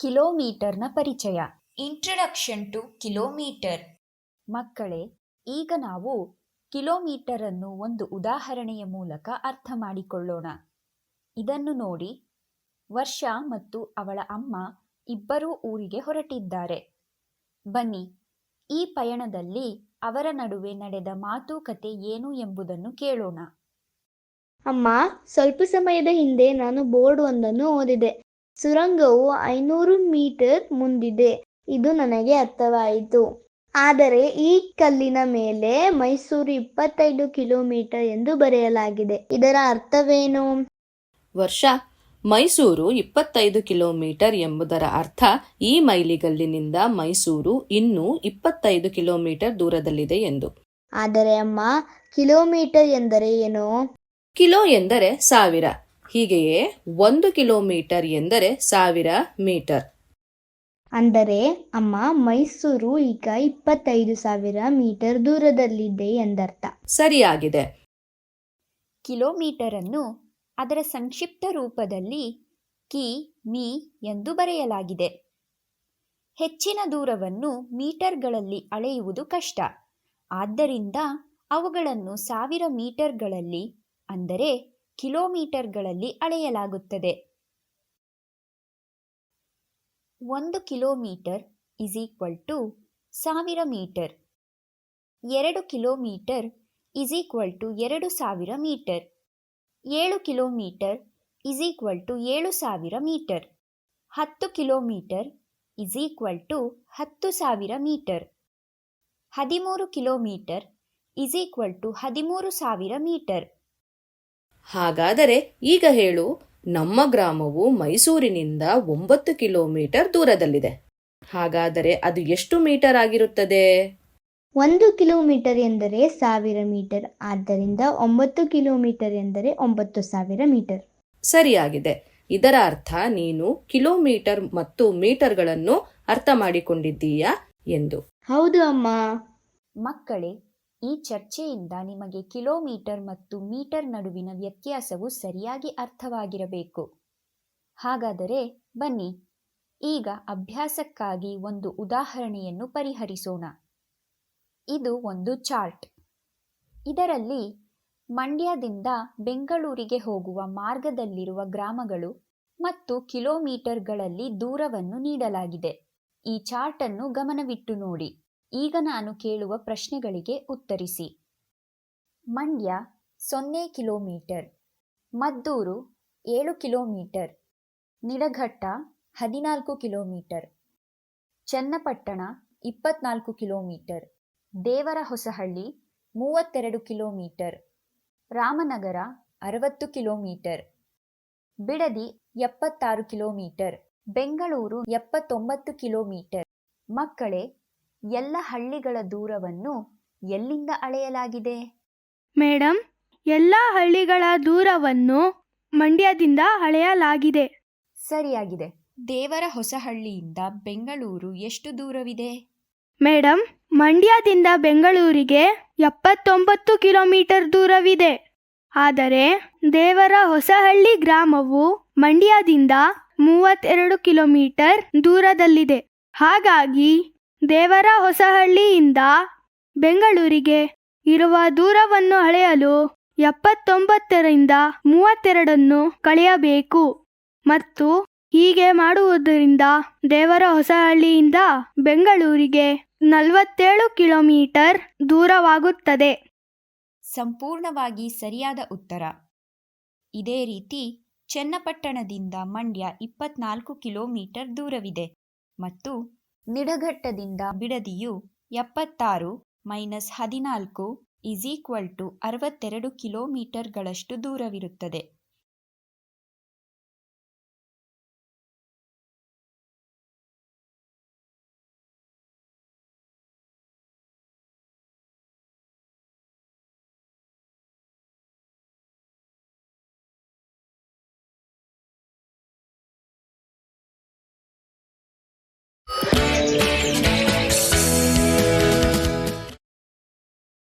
ಕಿಲೋಮೀಟರ್ನ ಪರಿಚಯ. Introduction two kilometer ಮಕ್ಕಳೇ ಈಗ ನಾವು ಕಿಲೋಮೀಟರ್ ಅನ್ನು ಒಂದು ಉದಾಹರಣೆಯ ಮೂಲಕ ಅರ್ಥ ಮಾಡಿಕೊಳ್ಳೋಣ. ಇದನ್ನು ನೋಡಿ. ವರ್ಷ ಮತ್ತು ಅವಳ ಅಮ್ಮ ಇಬ್ಬರೂ ಊರಿಗೆ ಹೊರಟಿದ್ದಾರೆ. ಬನ್ನಿ. ಈ ಪಯಣದಲ್ಲಿ ಅವರ ನಡುವೆ ನಡೆದ ಮಾತುಕತೆ ಏನು ಎಂಬುದನ್ನು ಕೇಳೋಣ. ಅಮ್ಮ ಸ್ವಲ್ಪ ಸಮಯದ ಹಿಂದೆ ನಾನು ಬೋರ್ಡ್ ಒಂದನ್ನು ಓದಿದೆ. ಸುರಂಗವು ಐನೂರು ಮೀಟರ್ ಮುಂದಿದೆ. ಇದು ನನಗೆ ಅರ್ಥವಾಯಿತು. ಆದರೆ ಈ ಕಲ್ಲಿನ ಮೇಲೆ ಮೈಸೂರು ಇಪ್ಪತ್ತೈದು ಕಿಲೋಮೀಟರ್ ಎಂದು ಬರೆಯಲಾಗಿದೆ. ಇದರ ಅರ್ಥವೇನು? ವರ್ಷ ಮೈಸೂರು ಇಪ್ಪತ್ತೈದು ಕಿಲೋಮೀಟರ್ ಎಂಬುದರ ಅರ್ಥ ಈ ಮೈಲಿಗಲ್ಲಿನಿಂದ ಮೈಸೂರು ಇನ್ನೂ ಇಪ್ಪತ್ತೈದು ಕಿಲೋಮೀಟರ್ ದೂರದಲ್ಲಿದೆ ಎಂದು. ಆದರೆ ಅಮ್ಮ ಕಿಲೋಮೀಟರ್ ಎಂದರೆ ಏನು? ಕಿಲೋ ಎಂದರೆ ಸಾವಿರ. ಹೀಗೆಯೇ ಒಂದು ಕಿಲೋಮೀಟರ್ ಎಂದರೆ ಸಾವಿರ ಮೀಟರ್. ಅಂದರೆ ಅಮ್ಮ ಮೈಸೂರು ಈಗ ಇಪ್ಪತ್ತೈದು ಸಾವಿರ ಮೀಟರ್ ದೂರದಲ್ಲಿದೆ ಎಂದರ್ಥ. ಸರಿಯಾಗಿದೆ. ಕಿಲೋಮೀಟರ್ ಅನ್ನು ಅದರ ಸಂಕ್ಷಿಪ್ತ ರೂಪದಲ್ಲಿ ಕಿ ಮೀ ಎಂದು ಬರೆಯಲಾಗಿದೆ. ಹೆಚ್ಚಿನ ದೂರವನ್ನು ಮೀಟರ್ಗಳಲ್ಲಿ ಅಳೆಯುವುದು ಕಷ್ಟ. ಆದ್ದರಿಂದ ಅವುಗಳನ್ನು ಸಾವಿರ ಮೀಟರ್ಗಳಲ್ಲಿ ಅಂದರೆ ಕಿಲೋಮೀಟರ್ಗಳಲ್ಲಿ ಅಳೆಯಲಾಗುತ್ತದೆ. ಒಂದು ಕಿಲೋಮೀಟರ್ ಇಸ್ ಈಕ್ವಲ್ ಟು ಸಾವಿರ ಮೀಟರ್. ಎರಡು ಕಿಲೋಮೀಟರ್ ಇಸ್ ಈಕ್ವಲ್ ಟು ಎರಡು ಸಾವಿರ ಮೀಟರ್. ಏಳು ಕಿಲೋಮೀಟರ್ ಇಸ್ ಈಕ್ವಲ್ ಟು ಏಳು ಸಾವಿರ ಮೀಟರ್. ಹತ್ತು ಕಿಲೋಮೀಟರ್ ಇಸ್ ಈಕ್ವಲ್ ಟು ಹತ್ತು ಸಾವಿರ ಮೀಟರ್. ಹದಿಮೂರು ಕಿಲೋಮೀಟರ್ ಇಸ್ ಈಕ್ವಲ್ ಟು ಹದಿಮೂರು ಸಾವಿರ ಮೀಟರ್. ಹಾಗಾದರೆ ಈಗ ಹೇಳು ನಮ್ಮ ಗ್ರಾಮವು ಮೈಸೂರಿನಿಂದ ಒಂಬತ್ತು ಕಿಲೋಮೀಟರ್ ದೂರದಲ್ಲಿದೆ. ಹಾಗಾದರೆ ಅದು ಎಷ್ಟು ಮೀಟರ್ ಆಗಿರುತ್ತದೆ? ಒಂದು ಕಿಲೋಮೀಟರ್ ಎಂದರೆ ಸಾವಿರ ಮೀಟರ್ ಆದ್ದರಿಂದ ಒಂಬತ್ತು ಕಿಲೋಮೀಟರ್ ಎಂದರೆ ಒಂಬತ್ತು ಸಾವಿರ ಮೀಟರ್. ಸರಿಯಾಗಿದೆ. ಇದರ ಅರ್ಥ ನೀನು ಕಿಲೋಮೀಟರ್ ಮತ್ತು ಮೀಟರ್ಗಳನ್ನು ಅರ್ಥ ಮಾಡಿಕೊಂಡಿದ್ದೀಯಾ? ಎಂದು. ಹೌದು ಅಮ್ಮ. ಮಕ್ಕಳೇ ಈ ಚರ್ಚೆಯಿಂದ ನಿಮಗೆ ಕಿಲೋಮೀಟರ್ ಮತ್ತು ಮೀಟರ್ ನಡುವಿನ ವ್ಯತ್ಯಾಸವು ಸರಿಯಾಗಿ ಅರ್ಥವಾಗಿರಬೇಕು. ಹಾಗಾದರೆ ಬನ್ನಿ, ಈಗ ಅಭ್ಯಾಸಕ್ಕಾಗಿ ಒಂದು ಉದಾಹರಣೆಯನ್ನು ಪರಿಹರಿಸೋಣ. ಇದು ಒಂದು ಚಾರ್ಟ್. ಇದರಲ್ಲಿ ಮಂಡ್ಯದಿಂದ ಬೆಂಗಳೂರಿಗೆ ಹೋಗುವ ಮಾರ್ಗದಲ್ಲಿರುವ ಗ್ರಾಮಗಳು ಮತ್ತು ಕಿಲೋಮೀಟರ್ಗಳಲ್ಲಿ ದೂರವನ್ನು ನೀಡಲಾಗಿದೆ. ಈ ಚಾರ್ಟನ್ನು ಗಮನವಿಟ್ಟು ನೋಡಿ. ಈಗ ನಾನು ಕೇಳುವ ಪ್ರಶ್ನೆಗಳಿಗೆ ಉತ್ತರಿಸಿ. ಮಂಡ್ಯ, ಸೊನ್ನೆ ಕಿಲೋಮೀಟರ್. ಮದ್ದೂರು, ಏಳು ಕಿಲೋಮೀಟರ್. ನಿಡಘಟ್ಟ, ಹದಿನಾಲ್ಕು ಕಿಲೋಮೀಟರ್. ಚನ್ನಪಟ್ಟಣ, ಇಪ್ಪತ್ನಾಲ್ಕು ಕಿಲೋಮೀಟರ್. ದೇವರ ಹೊಸಹಳ್ಳಿ ಮೂವತ್ತೆರಡು ಕಿಲೋಮೀಟರ್. ರಾಮನಗರ, ಅರವತ್ತು ಕಿಲೋಮೀಟರ್. ಬಿಡದಿ, ಎಪ್ಪತ್ತಾರು ಕಿಲೋಮೀಟರ್. ಬೆಂಗಳೂರು, ಎಪ್ಪತ್ತೊಂಬತ್ತು ಕಿಲೋಮೀಟರ್. ಮಕ್ಕಳೇ ಎಲ್ಲ ಹಳ್ಳಿಗಳ ದೂರವನ್ನು ಎಲ್ಲಿಂದ ಅಳೆಯಲಾಗಿದೆ? ಮೇಡಮ್ ಎಲ್ಲ ಹಳ್ಳಿಗಳ ದೂರವನ್ನು ಮಂಡ್ಯದಿಂದ ಅಳೆಯಲಾಗಿದೆ. ಸರಿಯಾಗಿದೆ. ದೇವರ ಹೊಸಹಳ್ಳಿಯಿಂದ ಬೆಂಗಳೂರು ಎಷ್ಟು ದೂರವಿದೆ? ಮೇಡಮ್ ಮಂಡ್ಯದಿಂದ ಬೆಂಗಳೂರಿಗೆ ಎಪ್ಪತ್ತೊಂಬತ್ತು ಕಿಲೋಮೀಟರ್ ದೂರವಿದೆ. ಆದರೆ ದೇವರ ಹೊಸಹಳ್ಳಿ ಗ್ರಾಮವು ಮಂಡ್ಯದಿಂದ ಮೂವತ್ತೆರಡು ಕಿಲೋಮೀಟರ್ ದೂರದಲ್ಲಿದೆ. ಹಾಗಾಗಿ ದೇವರ ಹೊಸಹಳ್ಳಿಯಿಂದ ಬೆಂಗಳೂರಿಗೆ ಇರುವ ದೂರವನ್ನು ಅಳೆಯಲು ಎಪ್ಪತ್ತೊಂಬತ್ತರಿಂದ ಮೂವತ್ತೆರಡನ್ನು ಕಳೆಯಬೇಕು. ಮತ್ತು ಹೀಗೆ ಮಾಡುವುದರಿಂದ ದೇವರ ಹೊಸಹಳ್ಳಿಯಿಂದ ಬೆಂಗಳೂರಿಗೆ ನಲವತ್ತೇಳು ಕಿಲೋಮೀಟರ್ ದೂರವಾಗುತ್ತದೆ. ಸಂಪೂರ್ಣವಾಗಿ ಸರಿಯಾದ ಉತ್ತರ. ಇದೇ ರೀತಿ ಚನ್ನಪಟ್ಟಣದಿಂದ ಮಂಡ್ಯ ಇಪ್ಪತ್ನಾಲ್ಕು ಕಿಲೋಮೀಟರ್ ದೂರವಿದೆ. ಮತ್ತು ನಿಡಘಟ್ಟದಿಂದ ಬಿಡದಿಯು ಎಪ್ಪತ್ತಾರು ಮೈನಸ್ ಹದಿನಾಲ್ಕು ಇಸ್ ಈಕ್ವಲ್ ಟು ಅರವತ್ತೆರಡು ಕಿಲೋಮೀಟರ್ಗಳಷ್ಟು ದೂರವಿರುತ್ತದೆ.